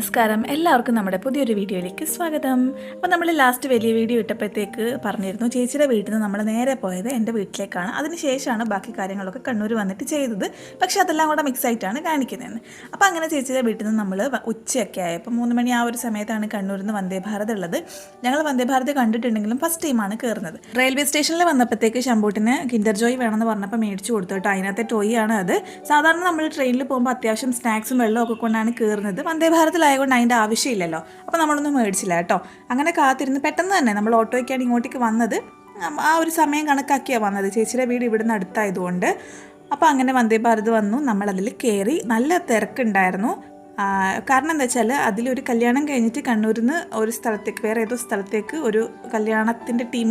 നമസ്കാരം. എല്ലാവർക്കും നമ്മുടെ പുതിയൊരു വീഡിയോയിലേക്ക് സ്വാഗതം. അപ്പോൾ നമ്മൾ ലാസ്റ്റ് വലിയ വീഡിയോ ഇട്ടപ്പോഴത്തേക്ക് പറഞ്ഞിരുന്നു ചേച്ചിയുടെ വീട്ടിൽ നിന്ന് നമ്മൾ നേരെ പോയത് എന്റെ വീട്ടിലേക്കാണ്. അതിനുശേഷമാണ് ബാക്കി കാര്യങ്ങളൊക്കെ കണ്ണൂർ വന്നിട്ട് ചെയ്തത്. പക്ഷേ അതെല്ലാം കൂടെ മിക്സ് ആയിട്ടാണ് കാണിക്കുന്നത് അപ്പോൾ അങ്ങനെ ചേച്ചിയുടെ വീട്ടിൽ നിന്ന് നമ്മൾ ഉച്ചയൊക്കെ ആയപ്പോൾ മൂന്ന് മണി ആ ഒരു സമയത്താണ് കണ്ണൂരിൽ നിന്ന് വന്ദേ ഭാരത് ഉള്ളത്. ഞങ്ങൾ വന്ദേ ഭാരത് കണ്ടിട്ടുണ്ടെങ്കിലും ഫസ്റ്റ് ടൈമാണ് കയറുന്നത് റെയിൽവേ സ്റ്റേഷനിൽ വന്നപ്പോഴത്തേക്ക് ശമ്പൂട്ടിന് കിൻഡർ ജോയ് വേണമെന്ന് പറഞ്ഞപ്പോൾ മേടിച്ചു കൊടുത്തു കേട്ടോ. അതിനകത്തെ ടോയ് ആണ് അത്. സാധാരണ നമ്മൾ ട്രെയിനിൽ പോകുമ്പോൾ അത്യാവശ്യം സ്നാക്സും വെള്ളവും ഒക്കെ കൊണ്ടാണ് കയറുന്നത് വന്ദേ ഭാരതിലായതുകൊണ്ട് അതിന്റെ ആവശ്യമില്ലല്ലോ. അപ്പോൾ നമ്മളൊന്നും മേടിച്ചില്ല കേട്ടോ. അങ്ങനെ കാത്തിരുന്ന് പെട്ടെന്ന് തന്നെ നമ്മൾ ഓട്ടോയ്ക്കാണ് ഇങ്ങോട്ടേക്ക് വന്നത്. ആ ഒരു സമയം കണക്കാക്കിയാണ് വന്നത്. ചേച്ചിയുടെ വീട് ഇവിടുന്ന് അടുത്തായതുകൊണ്ട്. അപ്പോൾ അങ്ങനെ വന്ദേ ഭാരത് വന്നു. നമ്മളതിൽ കയറി നല്ല തിരക്കുണ്ടായിരുന്നു. കാരണം എന്താ വെച്ചാൽ അതിലൊരു കല്യാണം കഴിഞ്ഞിട്ട് കണ്ണൂരിൽ നിന്ന് ഒരു സ്ഥലത്തേക്ക് വേറെ ഏതോ സ്ഥലത്തേക്ക് ഒരു കല്യാണത്തിന്റെ ടീം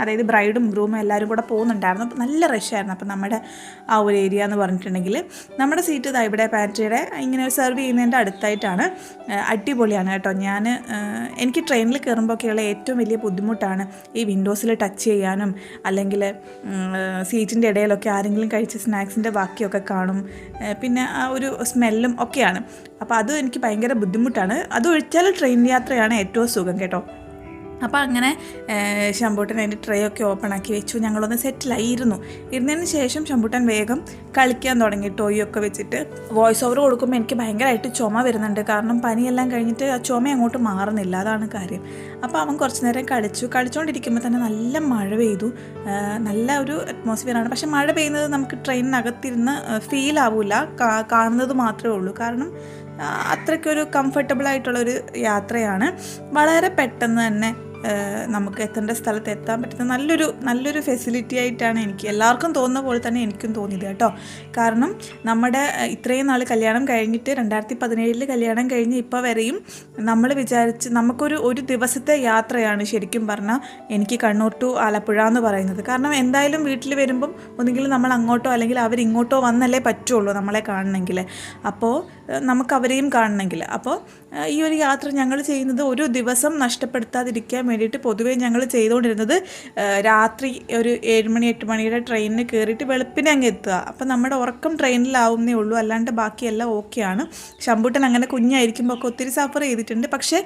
അതായത് ബ്രൈഡും ഗ്രൂമും എല്ലാവരും കൂടെ പോകുന്നുണ്ടായിരുന്നു. അപ്പോൾ നല്ല റഷായിരുന്നു അപ്പോൾ നമ്മുടെ ആ ഒരു ഏരിയ എന്ന് പറഞ്ഞിട്ടുണ്ടെങ്കിൽ നമ്മുടെ സീറ്റ് ഇതാ ഇവിടെ പാൻട്രിയുടെ ഇങ്ങനെ സെർവ് ചെയ്യുന്നതിന്റെ അടുത്തായിട്ടാണ്. അടിപൊളിയാണ് കേട്ടോ. ഞാൻ എനിക്ക് ട്രെയിനിൽ കയറുമ്പോഴൊക്കെയുള്ള ഏറ്റവും വലിയ ബുദ്ധിമുട്ടാണ് ഈ വിൻഡോസിൽ ടച്ച് ചെയ്യാനും അല്ലെങ്കിൽ സീറ്റിന്റെ ഇടയിലൊക്കെ ആരെങ്കിലും കഴിച്ച സ്നാക്സിന്റെ ബാക്കിയൊക്കെ കാണും. പിന്നെ ആ ഒരു സ്മെല്ലും ഒക്കെയാണ്. അപ്പോൾ അതും എനിക്ക് ഭയങ്കര ബുദ്ധിമുട്ടാണ്. അതൊഴിച്ചാൽ ട്രെയിൻ യാത്രയാണ് ഏറ്റവും സുഖം കേട്ടോ. അപ്പോൾ അങ്ങനെ ശമ്പൂട്ടൻ അതിന്റെ ട്രേ ഒക്കെ ഓപ്പൺ ആക്കി വെച്ചു. ഞങ്ങളൊന്ന് സെറ്റിലായിരുന്നു ഇരുന്നതിന് ശേഷം ശമ്പൂട്ടൻ വേഗം കളിക്കാൻ തുടങ്ങി. ടോയ് ഒക്കെ വെച്ചിട്ട് വോയിസ് ഓവർ കൊടുക്കുമ്പോൾ എനിക്ക് ഭയങ്കരമായിട്ട് ചുമ വരുന്നുണ്ട്. കാരണം പനിയെല്ലാം കഴിഞ്ഞിട്ട് ആ ചുമ അങ്ങോട്ട് മാറുന്നില്ല. അതാണ് കാര്യം. അപ്പോൾ അവൻ കുറച്ച് നേരം കളിച്ചു. കളിച്ചുകൊണ്ടിരിക്കുമ്പോൾ തന്നെ നല്ല മഴ പെയ്തു. നല്ല ഒരു അറ്റ്മോസ്ഫിയറാണ് പക്ഷേ മഴ പെയ്യുന്നത് നമുക്ക് ട്രെയിനിനകത്തിരുന്ന് ഫീൽ ആവില്ല കാണുന്നത് മാത്രമേ ഉള്ളൂ. കാരണം അത്രയ്ക്കൊരു കംഫർട്ടബിൾ ആയിട്ടുള്ളൊരു യാത്രയാണ്. വളരെ പെട്ടെന്ന് തന്നെ നമുക്ക് എത്തേണ്ട സ്ഥലത്ത് എത്താൻ പറ്റുന്ന നല്ലൊരു നല്ലൊരു ഫെസിലിറ്റി ആയിട്ടാണ് എനിക്ക് എല്ലാവർക്കും തോന്നുന്ന പോലെ തന്നെ എനിക്കും തോന്നിയത് കേട്ടോ. കാരണം നമ്മുടെ ഇത്രയും നാൾ കല്യാണം കഴിഞ്ഞിട്ട് രണ്ടായിരത്തി പതിനേഴിൽ കല്യാണം കഴിഞ്ഞ് ഇപ്പോൾ വരെയും നമ്മൾ വിചാരിച്ച് നമുക്കൊരു ഒരു ദിവസത്തെ യാത്രയാണ് ശരിക്കും പറഞ്ഞാൽ എനിക്ക് കണ്ണൂർ ടു ആലപ്പുഴ എന്ന് പറയുന്നത്. കാരണം എന്തായാലും വീട്ടിൽ വരുമ്പം ഒന്നുകിൽ നമ്മൾ അങ്ങോട്ടോ അല്ലെങ്കിൽ അവർ ഇങ്ങോട്ടോ വന്നല്ലേ പറ്റുള്ളൂ നമ്മളെ കാണണമെങ്കിൽ അപ്പോൾ നമുക്ക് അവരെയും കാണണമെങ്കിൽ അപ്പോൾ ഈ ഒരു യാത്ര ഞങ്ങൾ ചെയ്യുന്നത് ഒരു ദിവസം നഷ്ടപ്പെടുത്താതിരിക്കാൻ വേണ്ടിയിട്ട് പൊതുവേ ഞങ്ങൾ ചെയ്തുകൊണ്ടിരുന്നത് രാത്രി ഒരു ഏഴ് മണി എട്ട് മണിയുടെ ട്രെയിനിന് കയറിയിട്ട് വെളുപ്പിനെ അങ്ങ് എത്തുക. അപ്പം നമ്മുടെ ഉറക്കം ട്രെയിനിലാവുന്നേ ഉള്ളൂ. അല്ലാണ്ട് ബാക്കിയെല്ലാം ഓക്കെയാണ്. ശമ്പൂട്ടൻ അങ്ങനെ കുഞ്ഞായിരിക്കുമ്പോൾ ഒക്കെ ഒത്തിരി സഫർ ചെയ്തിട്ടുണ്ട്. പക്ഷേ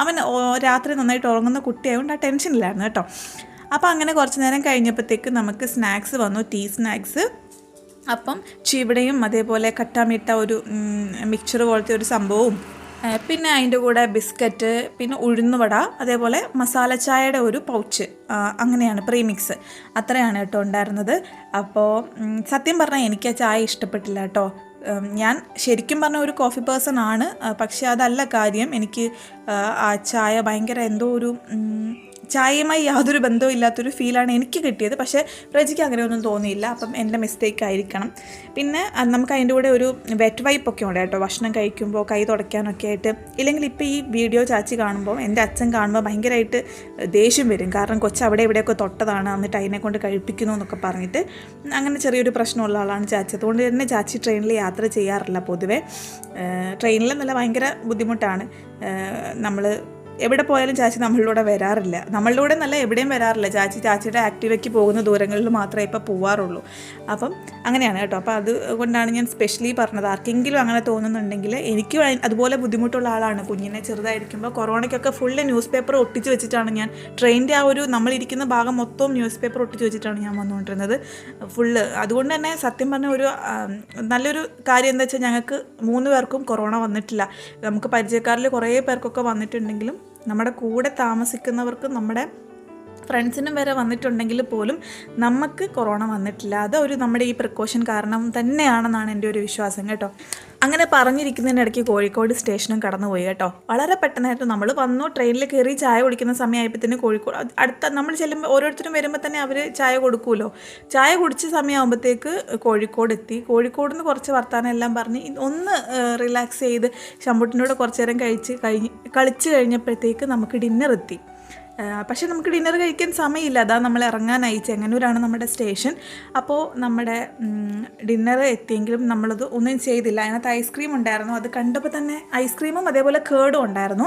അവൻ രാത്രി നന്നായിട്ട് ഉറങ്ങുന്ന കുട്ടിയായതുകൊണ്ട് ആ ടെൻഷനില്ലായിരുന്നു കേട്ടോ. അപ്പോൾ അങ്ങനെ കുറച്ച് നേരം കഴിഞ്ഞപ്പോഴത്തേക്ക് നമുക്ക് സ്നാക്സ് വന്നു ടീ സ്നാക്സ്. അപ്പം ചീവടയും അതേപോലെ കട്ടാമിട്ട ഒരു മിക്സർ പോലത്തെ ഒരു സംഭവവും പിന്നെ അതിന്റെ കൂടെ ബിസ്ക്കറ്റ് പിന്നെ ഉഴുന്നുവട അതേപോലെ മസാല ചായയുടെ ഒരു പൗച്ച്. അങ്ങനെയാണ് പ്രീമിക്സ്. അത്രയാണ് കേട്ടോ ഉണ്ടായിരുന്നത്. അപ്പോൾ സത്യം പറഞ്ഞാൽ എനിക്ക് ആ ചായ ഇഷ്ടപ്പെട്ടില്ല കേട്ടോ. ഞാൻ ശരിക്കും പറഞ്ഞ ഒരു കോഫി പേഴ്സൺ ആണ്. പക്ഷേ അതല്ല കാര്യം എനിക്ക് ആ, ചായ ഭയങ്കര എന്തോ ഒരു ചായയുമായി യാതൊരു ബന്ധവും ഇല്ലാത്തൊരു ഫീലാണ് എനിക്ക് കിട്ടിയത്. പക്ഷേ പ്രജിക്ക് അങ്ങനെയൊന്നും തോന്നിയില്ല. അപ്പം എന്റെ മിസ്റ്റേക്ക് ആയിരിക്കണം. പിന്നെ നമുക്ക് അതിന്റെ കൂടെ ഒരു വെറ്റ് വൈപ്പൊക്കെ ഉണ്ട് കേട്ടോ. ഭക്ഷണം കഴിക്കുമ്പോൾ കൈ തുടയ്ക്കാനൊക്കെ ആയിട്ട്. ഇല്ലെങ്കിൽ ഇപ്പോൾ ഈ വീഡിയോ ചാച്ചി കാണുമ്പോൾ എന്റെ അച്ഛൻ കാണുമ്പോൾ ഭയങ്കരമായിട്ട് ദേഷ്യം വരും. കാരണം കൊച്ചു അവിടെ ഇവിടെയൊക്കെ തൊട്ടതാണ്. എന്നിട്ട് അതിനെ കൊണ്ട് കഴിപ്പിക്കുന്നു എന്നൊക്കെ പറഞ്ഞിട്ട്. അങ്ങനെ ചെറിയൊരു പ്രശ്നമുള്ള ആളാണ് ചാച്ചി. അതുകൊണ്ട് തന്നെ ചാച്ചി ട്രെയിനിൽ യാത്ര ചെയ്യാറില്ല പൊതുവേ. ട്രെയിനിൽ നല്ല ഭയങ്കര ബുദ്ധിമുട്ടാണ്. നമ്മൾ എവിടെ പോയാലും ചാച്ചി നമ്മളിലൂടെ വരാറില്ല. നമ്മളിലൂടെ നല്ല എവിടെയും വരാറില്ല. ചാച്ചി ചാച്ചിയുടെ ആക്റ്റീവയ്ക്ക് പോകുന്ന ദൂരങ്ങളിൽ മാത്രമേ ഇപ്പോൾ പോവാറുള്ളൂ. അപ്പം അങ്ങനെയാണ് കേട്ടോ. അപ്പോൾ അതുകൊണ്ടാണ് ഞാൻ സ്പെഷ്യലി പറഞ്ഞത്. ആർക്കെങ്കിലും അങ്ങനെ തോന്നുന്നുണ്ടെങ്കിൽ എനിക്ക് അതുപോലെ ബുദ്ധിമുട്ടുള്ള ആളാണ്. കുഞ്ഞിനെ ചെറുതായിരിക്കുമ്പോൾ കൊറോണയ്ക്കൊക്കെ ഫുള്ള് ന്യൂസ് പേപ്പർ ഒട്ടിച്ച് വെച്ചിട്ടാണ് ഞാൻ ട്രെയിനിന്റെ ആ ഒരു നമ്മളിരിക്കുന്ന ഭാഗം മൊത്തവും ന്യൂസ് പേപ്പർ ഒട്ടിച്ച് വെച്ചിട്ടാണ് ഞാൻ വന്നുകൊണ്ടിരുന്നത്. ഫുള്ള് അതുകൊണ്ട് തന്നെ സത്യം പറഞ്ഞ ഒരു നല്ലൊരു കാര്യം എന്താ വെച്ചാൽ ഞങ്ങൾക്ക് മൂന്ന് പേർക്കും കൊറോണ വന്നിട്ടില്ല. നമുക്ക് പരിചയക്കാരിൽ കുറേ പേർക്കൊക്കെ വന്നിട്ടുണ്ടെങ്കിലും നമ്മുടെ കൂടെ താമസിക്കുന്നവർക്ക് നമ്മുടെ ഫ്രണ്ട്സിനും വരെ വന്നിട്ടുണ്ടെങ്കിൽ പോലും നമുക്ക് കൊറോണ വന്നിട്ടില്ല. അത് ഒരു നമ്മുടെ ഈ പ്രിക്കോഷൻ കാരണം തന്നെയാണെന്നാണ് എന്റെ ഒരു വിശ്വാസം കേട്ടോ. അങ്ങനെ പറഞ്ഞിരിക്കുന്നതിനിടയ്ക്ക് കോഴിക്കോട് സ്റ്റേഷനും കടന്നുപോയി കേട്ടോ. വളരെ പെട്ടെന്നായിരുന്നു നമ്മൾ വന്നു ട്രെയിനിൽ കയറി ചായ കുടിക്കുന്ന സമയമായപ്പോൾ തന്നെ കോഴിക്കോട് അടുത്ത നമ്മൾ ചെല്ലുമ്പോൾ ഓരോരുത്തരും വരുമ്പോൾ തന്നെ അവർ ചായ കൊടുക്കുമല്ലോ ചായ കുടിച്ച സമയമാകുമ്പോഴത്തേക്ക് കോഴിക്കോട് എത്തി. കോഴിക്കോട് നിന്ന് കുറച്ച് വർത്തമാനം എല്ലാം പറഞ്ഞ് ഒന്ന് റിലാക്സ് ചെയ്ത് ശമ്പുട്ടിനോട് കുറച്ച് നേരം കഴിച്ച് കഴിഞ്ഞ് കളിച്ച് കഴിഞ്ഞപ്പോഴത്തേക്ക് നമുക്ക് ഡിന്നർ എത്തി. പക്ഷേ നമുക്ക് ഡിന്നർ കഴിക്കാൻ സമയമില്ല. അതാ നമ്മൾ ഇറങ്ങാൻ ഇറങ്ങാനായി. ചെങ്ങന്നൂരാണ് നമ്മുടെ സ്റ്റേഷൻ അപ്പോൾ നമ്മുടെ ഡിന്നർ എത്തിയെങ്കിലും നമ്മളത് ഒന്നും ചെയ്തില്ല. അതിനകത്ത് ഐസ്ക്രീം ഉണ്ടായിരുന്നു. അത് കണ്ടപ്പോൾ തന്നെ ഐസ്ക്രീമും അതേപോലെ കേടും ഉണ്ടായിരുന്നു.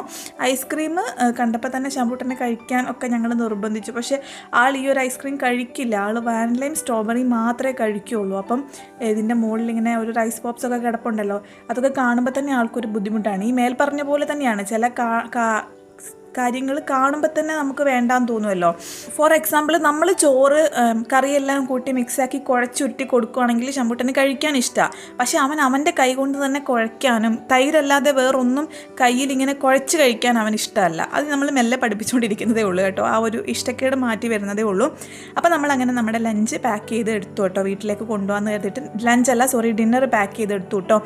ഐസ്ക്രീം കണ്ടപ്പോൾ തന്നെ ശമ്പൂട്ടനെ കഴിക്കാൻ ഒക്കെ ഞങ്ങൾ നിർബന്ധിച്ചു. പക്ഷേ ആൾ ഈ ഒരു ഐസ്ക്രീം കഴിക്കില്ല. ആൾ വാനിലയും സ്ട്രോബെറി മാത്രമേ കഴിക്കുകയുള്ളൂ അപ്പം ഇതിന്റെ മുകളിൽ ഇങ്ങനെ ഒരു റൈസ് പോപ്സ് ഒക്കെ കിടപ്പുണ്ടല്ലോ. അതൊക്കെ കാണുമ്പോൾ തന്നെ ആൾക്കൊരു ബുദ്ധിമുട്ടാണ്. ഈ മേൽ പറഞ്ഞ പോലെ തന്നെയാണ്. ചില കാ കാര്യങ്ങൾ കാണുമ്പോൾ തന്നെ നമുക്ക് വേണ്ടാന്ന് തോന്നുമല്ലോ ഫോർ എക്സാമ്പിൾ നമ്മൾ ചോറ് കറിയെല്ലാം കൂട്ടി മിക്സാക്കി കുഴച്ചുരുട്ടി കൊടുക്കുകയാണെങ്കിൽ ശമ്പൂട്ടന് കഴിക്കാൻ ഇഷ്ടമാണ് പക്ഷെ അവൻ അവന്റെ കൈ കൊണ്ട് തന്നെ കുഴയ്ക്കാനും തൈരല്ലാതെ വേറൊന്നും കയ്യിൽ ഇങ്ങനെ കുഴച്ച് കഴിക്കാൻ അവൻ ഇഷ്ടമല്ല അത് നമ്മൾ മെല്ലെ പഠിപ്പിച്ചുകൊണ്ടിരിക്കുന്നതേ ഉള്ളൂ കേട്ടോ. ആ ഒരു ഇഷ്ടക്കേട് മാറ്റി വരുന്നതേ ഉള്ളൂ. അപ്പോൾ നമ്മൾ അങ്ങനെ നമ്മുടെ ലഞ്ച് പാക്ക് ചെയ്ത് എടുത്തു കേട്ടോ. വീട്ടിലേക്ക് കൊണ്ടുവന്ന് കരുതിയിട്ട് ലഞ്ചല്ല സോറി ഡിന്നർ പാക്ക് ചെയ്ത് എടുത്തു കേട്ടോ.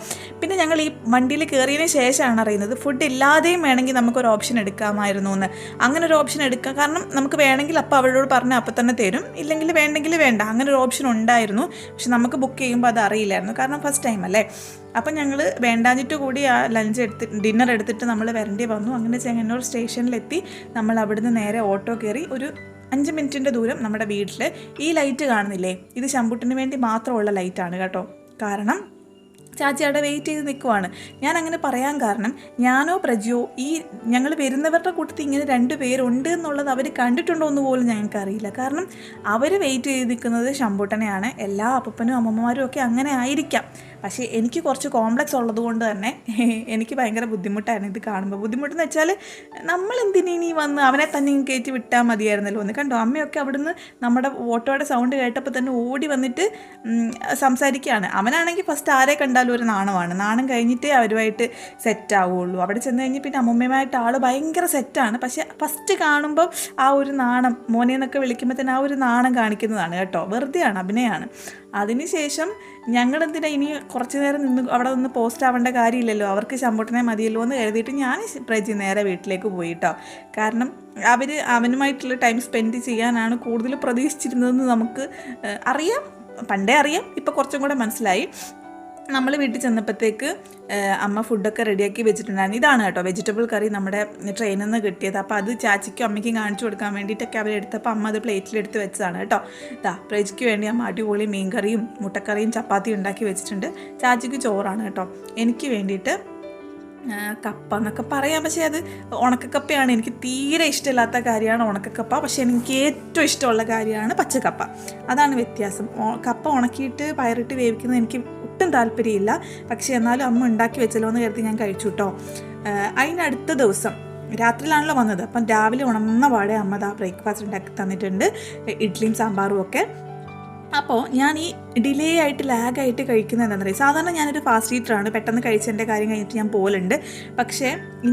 പിന്നെ ഞങ്ങൾ ഈ വണ്ടിയിൽ കയറിയതിന് ശേഷമാണ് അറിയുന്നത് ഫുഡ് ഇല്ലാതെയും വേണമെങ്കിൽ നമുക്കൊരു ഓപ്ഷൻ എടുക്കാമായിരുന്നു. എന്ന്. അങ്ങനെ ഒരു ഓപ്ഷൻ എടുക്കുക കാരണം നമുക്ക് വേണമെങ്കിൽ അപ്പോൾ അവരോട് പറഞ്ഞാൽ അപ്പോൾ തന്നെ തരും. ഇല്ലെങ്കിൽ വേണ്ടെങ്കിൽ വേണ്ട. അങ്ങനെ ഒരു ഓപ്ഷൻ ഉണ്ടായിരുന്നു. പക്ഷെ നമുക്ക് ബുക്ക് ചെയ്യുമ്പോൾ അത് അറിയില്ലായിരുന്നു. കാരണം ഫസ്റ്റ് ടൈം അല്ലേ? അപ്പം ഞങ്ങൾ വേണ്ടാഞ്ഞിട്ട് കൂടി ആ ലഞ്ച് എടുത്ത് ഡിന്നർ എടുത്തിട്ട് നമ്മൾ വരേണ്ടി വന്നു. അങ്ങനെ ചെങ്ങന്നൂർ സ്റ്റേഷനിലെത്തി. നമ്മൾ അവിടുന്ന് നേരെ ഓട്ടോ കയറി ഒരു അഞ്ച് മിനിറ്റിന്റെ ദൂരം നമ്മുടെ വീട്ടിൽ ഈ ലൈറ്റ് കാണുന്നില്ലേ? ഇത് ശമ്പുട്ടിന് വേണ്ടി മാത്രമുള്ള ലൈറ്റാണ് കേട്ടോ. കാരണം ചാച്ചി അവിടെ വെയിറ്റ് ചെയ്ത് നിൽക്കുവാണ് ഞാൻ അങ്ങനെ പറയാൻ കാരണം ഞാനോ പ്രജിയോ ഈ ഞങ്ങൾ വരുന്നവരുടെ കൂട്ടത്തിൽ ഇങ്ങനെ രണ്ട് പേരുണ്ട് എന്നുള്ളത് അവർ കണ്ടിട്ടുണ്ടോ എന്ന് പോലും ഞങ്ങൾക്ക് അറിയില്ല കാരണം അവർ വെയിറ്റ് ചെയ്ത് നിൽക്കുന്നത് ശമ്പൂട്ടനെയാണ് എല്ലാ അപ്പനും അമ്മമാരും ഒക്കെ അങ്ങനെ ആയിരിക്കാം. പക്ഷേ എനിക്ക് കുറച്ച് കോംപ്ലക്സ് ഉള്ളത് കൊണ്ട് തന്നെ എനിക്ക് ഭയങ്കര ബുദ്ധിമുട്ടായിരുന്നു ഇത് കാണുമ്പോൾ. ബുദ്ധിമുട്ടെന്ന് വെച്ചാൽ നമ്മൾ എന്തിനീ വന്ന് അവനെ തന്നെ കയറ്റി വിട്ടാൽ മതിയായിരുന്നല്ലോ. എന്ന് കണ്ടോ? അമ്മയൊക്കെ അവിടുന്ന് നമ്മുടെ ഓട്ടോയുടെ സൗണ്ട് കേട്ടപ്പോൾ തന്നെ ഓടി വന്നിട്ട് സംസാരിക്കുകയാണ്. അവനാണെങ്കിൽ ഫസ്റ്റ് ആരെ കണ്ടാലും ഒരു നാണമാണ്. നാണം കഴിഞ്ഞിട്ടേ അവരുമായിട്ട് സെറ്റ് ആവുള്ളൂ. അവിടെ ചെന്ന് കഴിഞ്ഞ് പിന്നെ അമ്മൂമ്മയുമായിട്ട് ആൾ ഭയങ്കര സെറ്റാണ് പക്ഷേ ഫസ്റ്റ് കാണുമ്പോൾ ആ ഒരു നാണം മോനെന്നൊക്കെ വിളിക്കുമ്പോൾ തന്നെ ആ ഒരു നാണം കാണിക്കുന്നതാണ് കേട്ടോ. വെറുതെയാണ് അഭിനയമാണ്. അതിനുശേഷം ഞങ്ങളെന്തിനാ ഇനി കുറച്ച് നേരം നിന്ന് അവിടെ നിന്ന് പോസ്റ്റ് ആവേണ്ട കാര്യമില്ലല്ലോ? അവർക്ക് ശമ്പൂട്ടനെ മതിയല്ലോ എന്ന് കരുതിയിട്ട് ഞാൻ പ്രജി നേരെ വീട്ടിലേക്ക് പോയി കേട്ടോ കാരണം അവർ അവനുമായിട്ടുള്ള ടൈം സ്പെൻഡ് ചെയ്യാനാണ് കൂടുതൽ പ്രതീക്ഷിച്ചിരുന്നതെന്ന് നമുക്ക് അറിയാം. പണ്ടേ അറിയാം. ഇപ്പോൾ കുറച്ചും കൂടെ മനസ്സിലായി. നമ്മൾ വീട്ടിൽ ചെന്നപ്പോഴത്തേക്ക് അമ്മ ഫുഡൊക്കെ റെഡിയാക്കി വെച്ചിട്ടുണ്ടായിരുന്നു. ഇതാണ് കേട്ടോ വെജിറ്റബിൾ കറി നമ്മുടെ ട്രെയിനിൽ നിന്ന് കിട്ടിയത്. അപ്പോൾ അത് ചാച്ചിക്കും അമ്മയ്ക്കും കാണിച്ചു കൊടുക്കാൻ വേണ്ടിയിട്ടൊക്കെ അവരെടുത്തപ്പോൾ അമ്മ അത് പ്ലേറ്റിലെടുത്ത് വെച്ചതാണ് കേട്ടോ. ഇതാ പ്രജിക്ക് വേണ്ടി അമ്മ അടിപൊളി മീൻകറിയും മുട്ടക്കറിയും ചപ്പാത്തിയും ഉണ്ടാക്കി വെച്ചിട്ടുണ്ട്. ചാച്ചിക്ക് ചോറാണ് കേട്ടോ. എനിക്ക് വേണ്ടിയിട്ട് കപ്പ എന്നൊക്കെ പറയാം. പക്ഷേ അത് ഉണക്കക്കപ്പയാണ്. എനിക്ക് തീരെ ഇഷ്ടമില്ലാത്ത കാര്യമാണ് ഉണക്കക്കപ്പ. പക്ഷേ എനിക്ക് ഏറ്റവും ഇഷ്ടമുള്ള കാര്യമാണ് പച്ചക്കപ്പ. അതാണ് വ്യത്യാസം. കപ്പ ഉണക്കിയിട്ട് പയറിട്ട് വേവിക്കുന്നത് എനിക്ക് ഒട്ടും താല്പര്യമില്ല. പക്ഷേ എന്നാലും അമ്മ ഉണ്ടാക്കി വെച്ചല്ലോ എന്ന് കരുതി ഞാൻ കഴിച്ചു കേട്ടോ ആ, അതിനടുത്ത ദിവസം രാത്രിയിലാണല്ലോ വന്നത്. അപ്പം രാവിലെ ഉണർന്ന പാടെ അമ്മ ദാ ബ്രേക്ക്ഫാസ്റ്റ് ഉണ്ടാക്കി തന്നിട്ടുണ്ട്. ഇഡ്ഡലിയും സാമ്പാറും ഒക്കെ. അപ്പോൾ ഞാൻ ഈ ഡിലേ ആയിട്ട് ലാഗായിട്ട് കഴിക്കുന്നത് എന്താണെന്ന് അറിയാം സാധാരണ ഞാനൊരു ഫാസ്റ്റ് ഈറ്ററാണ് പെട്ടെന്ന് കഴിച്ചതിന്റെ കാര്യം കഴിഞ്ഞിട്ട് ഞാൻ പോലുണ്ട് പക്ഷേ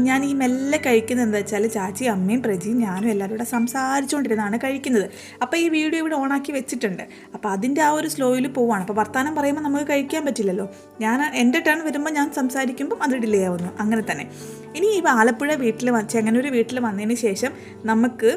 ഞാൻ ഈ മെല്ലെ കഴിക്കുന്നത് എന്താ വെച്ചാൽ ചാച്ചി അമ്മയും പ്രജിയും ഞാനും എല്ലാവരും കൂടെ സംസാരിച്ചുകൊണ്ടിരുന്നാണ് കഴിക്കുന്നത്. അപ്പോൾ ഈ വീഡിയോ ഇവിടെ ഓണാക്കി വെച്ചിട്ടുണ്ട്. അപ്പോൾ അതിന്റെ ആ ഒരു സ്ലോയിൽ പോവാണ്. അപ്പോൾ വർത്തമാനം പറയുമ്പോൾ നമുക്ക് കഴിക്കാൻ പറ്റില്ലല്ലോ. ഞാൻ എന്റെ ടേൺ വരുമ്പോൾ ഞാൻ സംസാരിക്കുമ്പം അത് ഡിലേ ആവുന്നു. അങ്ങനെ തന്നെ. ഇനി ഈ ആലപ്പുഴ വീട്ടിൽ ചെങ്ങന്നൂർ വീട്ടിൽ വന്നതിന് ശേഷം നമുക്ക്